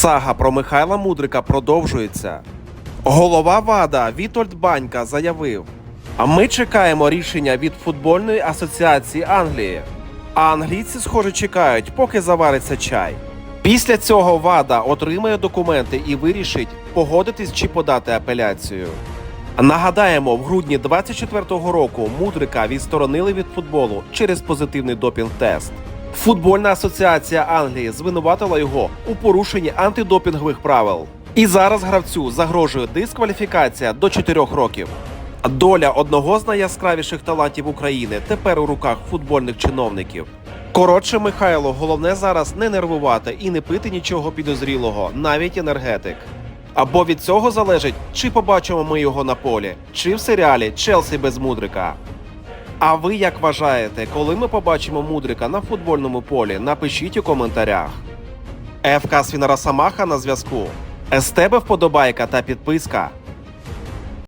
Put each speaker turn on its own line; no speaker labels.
Сага про Михайла Мудрика продовжується. Голова ВАДА Вітольд Банька заявив: А ми чекаємо рішення від футбольної асоціації Англії. А англійці, схоже, чекають, поки завариться чай. Після цього ВАДА отримає документи і вирішить, погодитись чи подати апеляцію. Нагадаємо, в грудні 24-го року Мудрика відсторонили від футболу через позитивний допінг-тест. Футбольна асоціація Англії звинуватила його у порушенні антидопінгових правил. І зараз гравцю загрожує дискваліфікація до 4 років. Доля одного з найяскравіших талантів України тепер у руках футбольних чиновників. Коротше, Михайло, головне зараз не нервувати і не пити нічого підозрілого, навіть енергетик. Або від цього залежить, чи побачимо ми його на полі, чи в серіалі Челсі без мудрика. А ви як вважаєте, коли ми побачимо мудрика на футбольному полі? Напишіть у коментарях. ФК Свінара Самаха на зв'язку. З тебе вподобайка та підписка.